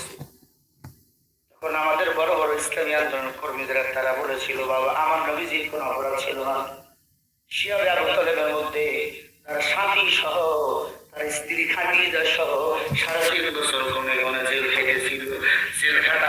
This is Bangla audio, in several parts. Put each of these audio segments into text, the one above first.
করছে তখন আমাদের বড় বড় ইসলামী আন্দোলন কর্মীরা তারা বলেছিল, বাবা, আমার নবীজির কোনো অপরাধ ছিল না। শিয়াবে আবু মধ্যে তার স্বামী সহ, তার স্ত্রী খাদিজা সহ সারা বছর কমে জেল খেটেছিল। জেল খাটা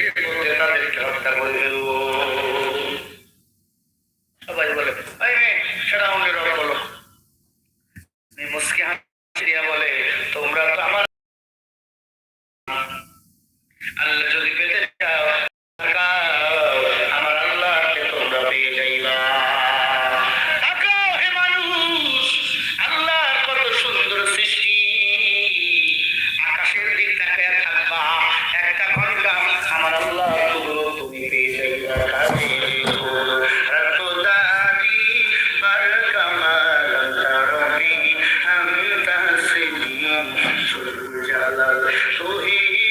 সবাই বলে ওই সেটা আমাকে বলো মুসকে হাসিয়া বলে তোমরা তো আমার আল্লাহ যদি mücadele. Suhi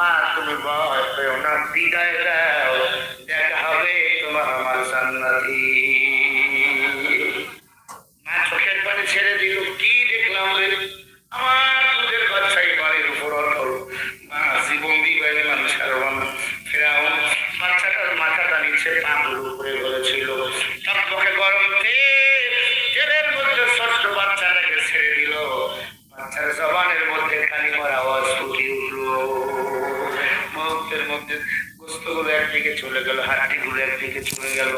মা, তুমি ভয় পেও না, বিদায় দাও। দেখা হবে তোমার আমার জান্নাতি। মা চোখের পানি ছেড়ে দিল কি দেখলাম রক্তের মধ্যে গোস্তগুলো একদিকে চলে গেল হাড্ডিগুলো একদিকে চলে গেল